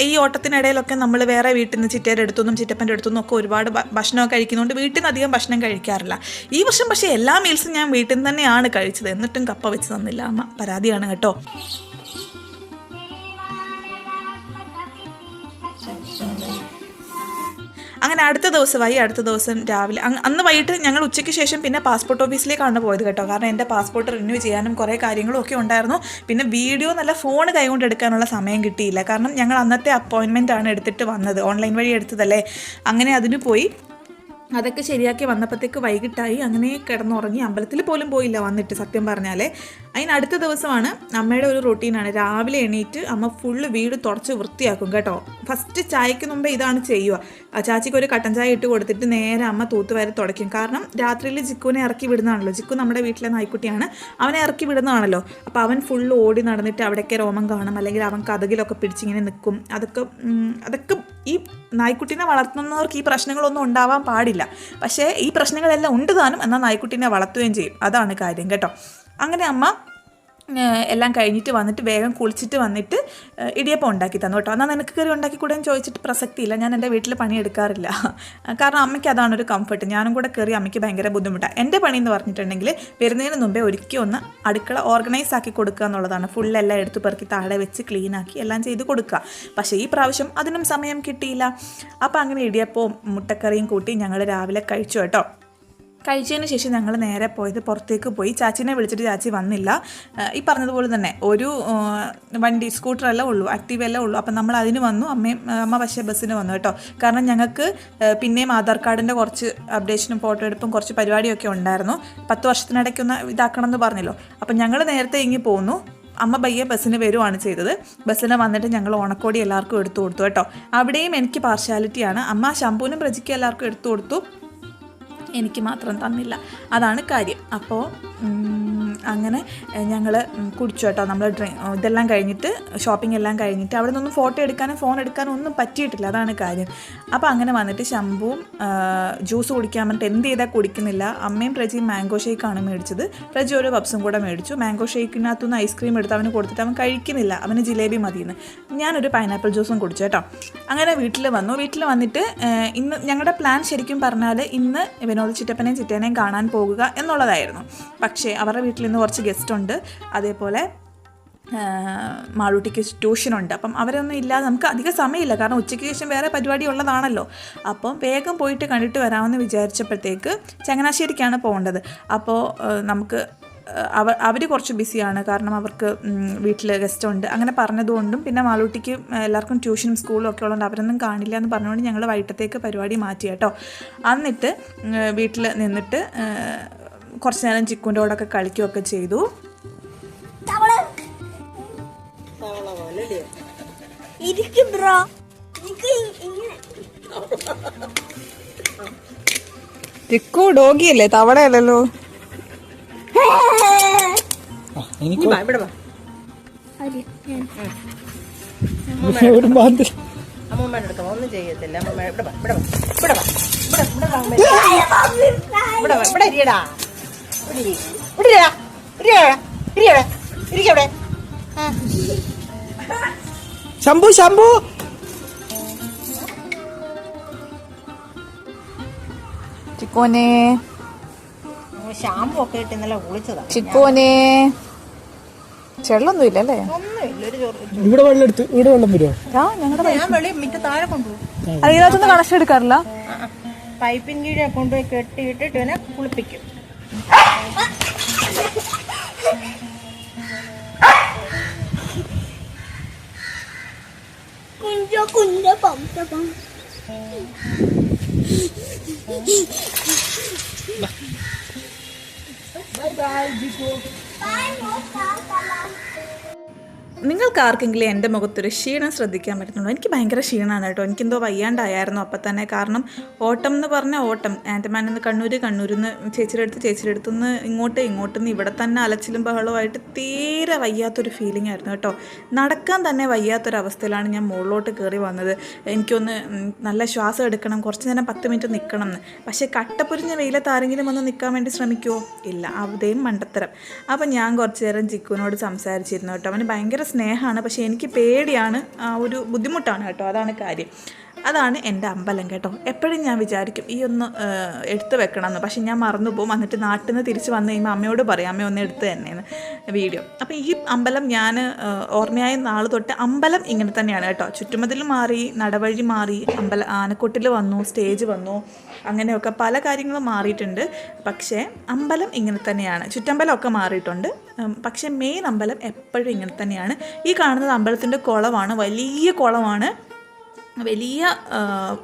ഈ ഓട്ടത്തിനിടയിലൊക്കെ നമ്മൾ വേറെ വീട്ടിൽ നിന്ന് ചിറ്റേരുടെ അടുത്തുനിന്നും ചിറ്റപ്പന്റെ അടുത്തുനിന്നും ഒക്കെ ഒരുപാട് ഭക്ഷണമൊക്കെ കഴിക്കുന്നതുകൊണ്ട് വീട്ടിൽ നിന്ന് അധികം ഭക്ഷണം കഴിക്കാറില്ല. ഈ വർഷം പക്ഷേ എല്ലാ മീൽസും ഞാൻ വീട്ടിൽ നിന്ന് തന്നെയാണ് കഴിച്ചത്. എന്നിട്ടും കപ്പ വെച്ച് തന്നില്ല. അമ്മ പരാതിയാണ് കേട്ടോ. അങ്ങനെ അടുത്ത ദിവസമായി അടുത്ത ദിവസം രാവിലെ. അന്ന് വൈകിട്ട് ഞങ്ങൾ ഉച്ചയ്ക്ക് ശേഷം പിന്നെ പാസ്പോർട്ട് ഓഫീസിലേക്കാണ് പോയത് കേട്ടോ. കാരണം എന്റെ പാസ്പോർട്ട് റിന്യൂ ചെയ്യാനും കുറേ കാര്യങ്ങളും ഒക്കെ ഉണ്ടായിരുന്നു. പിന്നെ വീഡിയോ നല്ല ഫോൺ കൈകൊണ്ട് എടുക്കാനുള്ള സമയം കിട്ടിയില്ല. കാരണം ഞങ്ങൾ അന്നത്തെ അപ്പോയിൻമെന്റ് ആണ് എടുത്തിട്ട് വന്നത്. ഓൺലൈൻ വഴി എടുത്തതല്ലേ? അങ്ങനെ അതിന് പോയി. അതൊക്കെ ശരിയാക്കി വന്നപ്പോഴത്തേക്ക് വൈകിട്ടായി. അങ്ങനെ കിടന്നുറങ്ങി. അമ്പലത്തിൽ പോലും പോയില്ല വന്നിട്ട് സത്യം പറഞ്ഞാലേ. അതിന് അടുത്ത ദിവസമാണ് അമ്മയുടെ ഒരു റൊട്ടീനാണ്. രാവിലെ എണീറ്റ് അമ്മ ഫുള്ള് വീട് തുടച്ച് വൃത്തിയാക്കും കേട്ടോ. ഫസ്റ്റ് ചായക്ക് മുമ്പേ ഇതാണ് ചെയ്യുക. ആ ചാച്ചിക്ക് ഒരു കട്ടൻ ചായ ഇട്ട് കൊടുത്തിട്ട് നേരെ അമ്മ തൂത്തുവരെ തുടയ്ക്കും. കാരണം രാത്രിയിൽ ജിക്കുവിനെ ഇറക്കി വിടുന്നതാണല്ലോ. ജിക്കു നമ്മുടെ വീട്ടിലെ നായ്ക്കുട്ടിയാണ്. അവനെ ഇറക്കി വിടുന്നതാണല്ലോ. അപ്പോൾ അവൻ ഫുള്ള് ഓടി നടന്നിട്ട് അവിടെയൊക്കെ രോമം കാണും. അല്ലെങ്കിൽ അവൻ കഥകിലൊക്കെ പിടിച്ചിങ്ങനെ നിൽക്കും. അതൊക്കെ അതൊക്കെ ഈ നായ്ക്കുട്ടീനെ വളർത്തുന്നവർക്ക് ഈ പ്രശ്നങ്ങളൊന്നും ഉണ്ടാവാൻ പാടില്ല. പക്ഷേ ഈ പ്രശ്നങ്ങളെല്ലാം ഉണ്ട് താനും എന്നാൽ നായ്ക്കുട്ടീനെ വളർത്തുകയും ചെയ്യും. അതാണ് കാര്യം കേട്ടോ. അങ്ങനെ അമ്മ എല്ലാം കഴിഞ്ഞിട്ട് വന്നിട്ട് വേഗം കുളിച്ചിട്ട് വന്നിട്ട് ഇടിയപ്പം ഉണ്ടാക്കി തന്നു കേട്ടോ. എന്നാൽ നിനക്ക് കയറി ഉണ്ടാക്കി കൂടെ ചോദിച്ചിട്ട് പ്രസക്തിയില്ല. ഞാൻ എന്റെ വീട്ടിൽ പണിയെടുക്കാറില്ല കാരണം അമ്മയ്ക്ക് അതാണ് ഒരു കംഫർട്ട് ഞാനും കൂടെ കയറി അമ്മയ്ക്ക് ഭയങ്കര ബുദ്ധിമുട്ടാണ് എന്റെ പണി എന്ന് പറഞ്ഞിട്ടുണ്ടെങ്കിൽ വരുന്നതിന് മുമ്പേ ഒരുക്കി ഒന്ന് അടുക്കള ഓർഗനൈസ് ആക്കി കൊടുക്കുക എന്നുള്ളതാണ്. ഫുള്ളെല്ലാം എടുത്തു പെറുക്കി താഴെ വെച്ച് ക്ലീൻ ആക്കി എല്ലാം ചെയ്ത് കൊടുക്കുക. പക്ഷേ ഈ പ്രാവശ്യം അതിനും സമയം കിട്ടിയില്ല. അപ്പോൾ അങ്ങനെ ഇടിയപ്പവും മുട്ടക്കറിയും കൂട്ടി ഞങ്ങൾ രാവിലെ കഴിച്ചു കേട്ടോ. കഴിച്ചതിന് ശേഷം ഞങ്ങൾ നേരെ പോയത് പുറത്തേക്ക് പോയി. ചാച്ചിനെ വിളിച്ചിട്ട് ചാച്ചി വന്നില്ല. ഈ പറഞ്ഞതുപോലെ തന്നെ ഒരു വണ്ടി സ്കൂട്ടറല്ല ഉള്ളൂ ആക്റ്റീവല്ല ഉള്ളൂ. അപ്പം നമ്മൾ അതിന് വന്നു. അമ്മയും അമ്മ പക്ഷേ ബസ്സിന് വന്നു കേട്ടോ. കാരണം ഞങ്ങൾക്ക് പിന്നെയും ആധാർ കാർഡിന്റെ കുറച്ച് അപ്ഡേഷനും ഫോട്ടോ എടുപ്പും കുറച്ച് പരിപാടിയൊക്കെ ഉണ്ടായിരുന്നു. പത്ത് വർഷത്തിനിടയ്ക്കൊന്ന് ഇതാക്കണം എന്ന് പറഞ്ഞല്ലോ. അപ്പം ഞങ്ങൾ നേരത്തെ ഇങ്ങി പോന്നു. അമ്മ പയ്യെ ബസ്സിന് വരുവാണ് ചെയ്തത്. ബസ്സിന് വന്നിട്ട് ഞങ്ങൾ ഓണക്കോടി എല്ലാവർക്കും എടുത്തു കൊടുത്തു കേട്ടോ. അവിടെയും എനിക്ക് പാർഷ്യാലിറ്റിയാണ് അമ്മ ശംഭുവിനും പ്രജിക്കും എല്ലാവർക്കും എടുത്തു കൊടുത്തു. എനിക്ക് മാത്രം തന്നില്ല. അതാണ് കാര്യം. അപ്പോൾ അങ്ങനെ ഞങ്ങൾ കുടിച്ചു കേട്ടോ. നമ്മൾ ഇതെല്ലാം കഴിഞ്ഞിട്ട് ഷോപ്പിംഗ് എല്ലാം കഴിഞ്ഞിട്ട് അവിടെ നിന്നൊന്നും ഫോട്ടോ എടുക്കാനും ഫോൺ എടുക്കാനും ഒന്നും പറ്റിയിട്ടില്ല. അതാണ് കാര്യം. അപ്പോൾ അങ്ങനെ വന്നിട്ട് ശംഭുവും ജ്യൂസ് കുടിക്കാൻ പറഞ്ഞിട്ട് എന്ത് ചെയ്താൽ കുടിക്കുന്നില്ല. അമ്മയും പ്രജിയും മാംഗോ ഷേക്കാണ് മേടിച്ചത്. പ്രജി ഓരോ പപ്സും കൂടെ മേടിച്ചു. മാംഗോ ഷേക്കിനകത്തുനിന്ന് ഐസ്ക്രീം എടുത്ത് അവന് കൊടുത്തിട്ട് അവൻ കഴിക്കുന്നില്ല. അവന് ജിലേബി മതിയെന്ന്. ഞാനൊരു പൈനാപ്പിൾ ജ്യൂസും കുടിച്ചു കേട്ടോ. അങ്ങനെ വീട്ടിൽ വന്നു. വീട്ടിൽ വന്നിട്ട് ഇന്ന് ഞങ്ങളുടെ പ്ലാൻ ശരിക്കും പറഞ്ഞാൽ ഇന്ന് വിനോദ ചിറ്റപ്പനെയും ചിറ്റേനെയും കാണാൻ പോകുക എന്നുള്ളതായിരുന്നു. പക്ഷേ അവരുടെ വീട്ടിൽ ഇന്ന് കുറച്ച് ഗസ്റ്റ് ഉണ്ട് അതേപോലെ മാളൂട്ടിക്ക് ട്യൂഷനുണ്ട്. അപ്പം അവരൊന്നും ഇല്ലാതെ നമുക്ക് അധികം സമയമില്ല. കാരണം ഉച്ചയ്ക്ക് ശേഷം വേറെ പരിപാടി ഉള്ളതാണല്ലോ. അപ്പം വേഗം പോയിട്ട് കണ്ടിട്ട് വരാമെന്ന് വിചാരിച്ചപ്പോഴത്തേക്ക് ചങ്ങനാശ്ശേരിക്കാണ് പോകേണ്ടത്. അപ്പോൾ നമുക്ക് അവർ അവർ കുറച്ച് ബിസിയാണ്. കാരണം അവർക്ക് വീട്ടിൽ ഗസ്റ്റ് ഉണ്ട് അങ്ങനെ പറഞ്ഞതുകൊണ്ടും പിന്നെ മാളൂട്ടിക്ക് എല്ലാവർക്കും ട്യൂഷനും സ്കൂളും ഒക്കെ ഉള്ളതുകൊണ്ട് അവരൊന്നും കാണില്ല എന്ന് പറഞ്ഞുകൊണ്ട് ഞങ്ങൾ വൈകിട്ടത്തേക്ക് പരിപാടി മാറ്റി കേട്ടോ. എന്നിട്ട് വീട്ടിൽ നിന്നിട്ട് കുറച്ച് നേരം ചിക്കുന്റെ ഒക്കെ കളിക്കുകയൊക്കെ ചെയ്തു. ഇരിക്കും ബ്രോ. ചിക്കു ഡോഗിയല്ലേ വാ, ഒന്നും ചെയ്യത്തില്ല. ഇവിടെ ഇവിടെ ഇവിടെ ഇവിടെ ഇവിടെ ഇവിടെ ഇവിടെ ഇവിടെ ഇവിടെ. ഇവിടെ ഇവിടെ ഇരിയടാ ഇവിടെ. ഇവിടെ ശംഭു ശംഭു. ചിക്കോനെ. ശാമ്പു ഷാമ്പു ഒക്കെ ഇട്ട് ഇന്നലെ കുളിച്ചതാ ചിക്കോനെ. ചെള്ളൊന്നും ഇല്ലല്ലേ ഇവിടെ വെള്ളം എടുത്ത് ഇവിടെ വെള്ളം വരുമോ ആ ഞങ്ങളുടെ കണക്ഷൻ എടുക്കാറില്ല? പൈപ്പിൻ കീഴെ കൊണ്ടുപോയി കെട്ടിയിട്ടിട്ട് ഇവനെ കുളിപ്പിക്കും. con cho con đã bỏng cho con. Bye bye Vico bye một നിങ്ങൾക്ക് ആർക്കെങ്കിലും എന്റെ മുഖത്തൊരു ക്ഷീണം ശ്രദ്ധിക്കാൻ പറ്റുന്നുണ്ടോ? എനിക്ക് ഭയങ്കര ക്ഷീണമാണ് കേട്ടോ. എനിക്കെന്തോ വയ്യാണ്ടായിരുന്നു അപ്പം തന്നെ. കാരണം ഓട്ടം എന്ന് പറഞ്ഞാൽ ഓട്ടം. ആന്റമാൻ നിന്ന് കണ്ണൂർ കണ്ണൂരിൽ നിന്ന് ചേച്ചിയുടെ അടുത്ത് ചേച്ചിയുടെ അടുത്ത് നിന്ന് ഇങ്ങോട്ട് ഇങ്ങോട്ട് നിന്ന് ഇവിടെ തന്നെ അലച്ചിലും ബഹളമായിട്ട് തീരെ വയ്യാത്തൊരു ഫീലിംഗ് ആയിരുന്നു കേട്ടോ. നടക്കാൻ തന്നെ വയ്യാത്തൊരവസ്ഥയിലാണ് ഞാൻ മുകളിലോട്ട് കയറി വന്നത്. എനിക്കൊന്ന് നല്ല ശ്വാസം എടുക്കണം. കുറച്ച് നേരം പത്ത് മിനിറ്റ് നിൽക്കണം. എന്ന് പക്ഷേ കട്ടപ്പൊരിഞ്ഞ വെയിലത്ത് ആരെങ്കിലും ഒന്ന് നിൽക്കാൻ വേണ്ടി ശ്രമിക്കുമോ ഇല്ല. അവിടെയും മണ്ടത്തരം. അപ്പം ഞാൻ കുറച്ച് നേരം ജിക്കുവിനോട് സംസാരിച്ചിരുന്നു കേട്ടോ. അവന് ഭയങ്കര സ്നേഹമാണ് പക്ഷേ എനിക്ക് പേടിയാണ് ആ ഒരു ബുദ്ധിമുട്ടാണ് കേട്ടോ അതാണ് കാര്യം. അതാണ് എന്റെ അമ്പലം കേട്ടോ. എപ്പോഴും ഞാൻ വിചാരിക്കും ഈ ഒന്ന് എടുത്തു വെക്കണമെന്ന്. പക്ഷേ ഞാൻ മറന്നു പോകും എന്നിട്ട് നാട്ടിൽ നിന്ന് തിരിച്ച് വന്നു കഴിയുമ്പോൾ അമ്മയോട് പറയാം അമ്മ ഒന്ന് എടുത്ത് തന്നെയെന്ന് വീഡിയോ. അപ്പോൾ ഈ അമ്പലം ഞാൻ ഓർമ്മയായ നാൾ തൊട്ട് അമ്പലം ഇങ്ങനെ തന്നെയാണ് കേട്ടോ. ചുറ്റുമതിൽ മാറി നടവഴി മാറി അമ്പല ആനക്കൊട്ടിൽ വന്നു സ്റ്റേജ് വന്നു. അങ്ങനെയൊക്കെ പല കാര്യങ്ങളും മാറിയിട്ടുണ്ട്. പക്ഷേ അമ്പലം ഇങ്ങനെ തന്നെയാണ്. ചുറ്റമ്പലമൊക്കെ മാറിയിട്ടുണ്ട്. പക്ഷേ മെയിൻ അമ്പലം എപ്പോഴും ഇങ്ങനെ തന്നെയാണ്. ഈ കാണുന്നത് അമ്പലത്തിന്റെ കുളമാണ്. വലിയ കുളമാണ്. വലിയ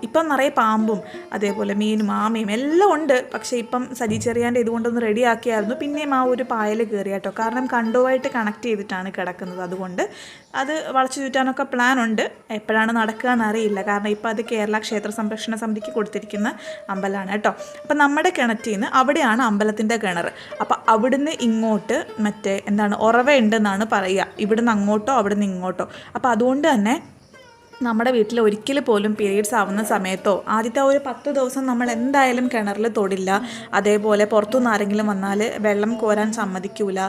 ഇപ്പം നിറയെ പാമ്പും അതേപോലെ മീനും ആമയും എല്ലാം ഉണ്ട്. പക്ഷേ ഇപ്പം സജി ചെറിയാന്റെ ഇതുകൊണ്ടൊന്ന് റെഡിയാക്കിയായിരുന്നു പിന്നെയും ആ ഒരു പായൽ കയറി കേട്ടോ. കാരണം കണ്ടുമായിട്ട് കണക്ട് ചെയ്തിട്ടാണ് കിടക്കുന്നത്. അതുകൊണ്ട് അത് വളച്ചു ചുറ്റാനൊക്കെ പ്ലാൻ ഉണ്ട്. എപ്പോഴാണ് നടക്കുക എന്നറിയില്ല. കാരണം ഇപ്പോൾ അത് കേരള ക്ഷേത്ര സംരക്ഷണ സമിതിക്ക് കൊടുത്തിരിക്കുന്ന അമ്പലമാണ് കേട്ടോ. അപ്പം നമ്മുടെ കിണറ്റിൽ നിന്ന് അവിടെയാണ് അമ്പലത്തിന്റെ കിണർ. അപ്പം അവിടുന്ന് ഇങ്ങോട്ട് മറ്റേ എന്താണ് ഉറവ ഉണ്ടെന്നാണ് പറയുക. ഇവിടുന്ന് അങ്ങോട്ടോ അവിടുന്ന് ഇങ്ങോട്ടോ. അപ്പോൾ അതുകൊണ്ട് തന്നെ നമ്മുടെ വീട്ടിൽ ഒരിക്കൽ പോലും പീരീഡ്സ് ആവുന്ന സമയത്തോ ആദ്യത്തെ ഒരു പത്ത് ദിവസം നമ്മൾ എന്തായാലും കിണറിൽ തൊടില്ല. അതേപോലെ പുറത്തുനിന്ന് ആരെങ്കിലും വന്നാൽ വെള്ളം കോരാൻ സമ്മതിക്കൂല.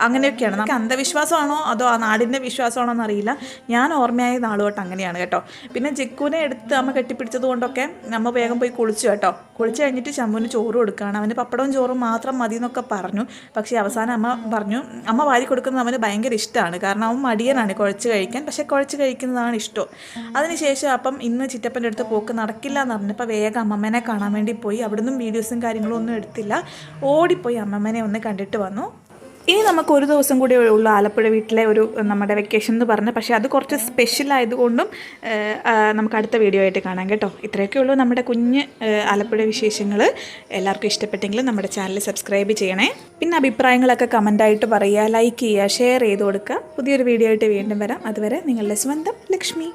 അങ്ങനെയൊക്കെയാണ്. നമുക്ക് അന്ധവിശ്വാസമാണോ അതോ ആ നാടിന്റെ വിശ്വാസമാണോ എന്നറിയില്ല. ഞാൻ ഓർമ്മയായ നാൾ തൊട്ട് അങ്ങനെയാണ് കേട്ടോ. പിന്നെ ജിക്കുവിനെ എടുത്ത് അമ്മ കെട്ടിപ്പിടിച്ചത് കൊണ്ടൊക്കെ അമ്മ വേഗം പോയി കുളിച്ചു കേട്ടോ. കുളിച്ച് കഴിഞ്ഞിട്ട് ശംഭുവിന് ചോറ് കൊടുക്കുകയാണ്. അവന് പപ്പടവും ചോറും മാത്രം മതി എന്നൊക്കെ പറഞ്ഞു. പക്ഷേ അവസാനം അമ്മ പറഞ്ഞു അമ്മ വാരി കൊടുക്കുന്നത് അവന് ഭയങ്കര ഇഷ്ടമാണ്. കാരണം അവൻ മടിയനാണ് കുഴച്ച് കഴിക്കാൻ. പക്ഷേ കുഴച്ച് കഴിക്കുന്നതാണ് ഇഷ്ടം. അതിനുശേഷം അപ്പം ഇന്ന് ചിറ്റപ്പന്റെ അടുത്ത് പോക്ക് നടക്കില്ല എന്ന് പറഞ്ഞപ്പോൾ വേഗം അമ്മമ്മനെ കാണാൻ വേണ്ടി പോയി. അവിടുന്ന് വീഡിയോസും കാര്യങ്ങളും ഒന്നും എടുത്തില്ല. ഓടിപ്പോയി അമ്മമ്മനെ ഒന്ന് കണ്ടിട്ട് വന്നു. ഇനി നമുക്ക് ഒരു ദിവസം കൂടി ഉള്ളു ആലപ്പുഴ വീട്ടിലെ ഒരു നമ്മുടെ വെക്കേഷൻ എന്ന് പറഞ്ഞ് പക്ഷേ അത് കുറച്ച് സ്പെഷ്യൽ ആയതുകൊണ്ടും നമുക്ക് അടുത്ത വീഡിയോ ആയിട്ട് കാണാം കേട്ടോ. ഇത്രയൊക്കെ ഉള്ളൂ നമ്മുടെ കുഞ്ഞ് ആലപ്പുഴ വിശേഷങ്ങൾ. എല്ലാവർക്കും ഇഷ്ടപ്പെട്ടെങ്കിൽ നമ്മുടെ ചാനൽ സബ്സ്ക്രൈബ് ചെയ്യണേ. പിന്നെ അഭിപ്രായങ്ങളൊക്കെ കമന്റായിട്ട് പറയുക ലൈക്ക് ചെയ്യുക ഷെയർ ചെയ്ത് കൊടുക്കുക. പുതിയൊരു വീഡിയോ ആയിട്ട് വീണ്ടും വരാം. അതുവരെ നിങ്ങളുടെ സ്വന്തം ലക്ഷ്മി.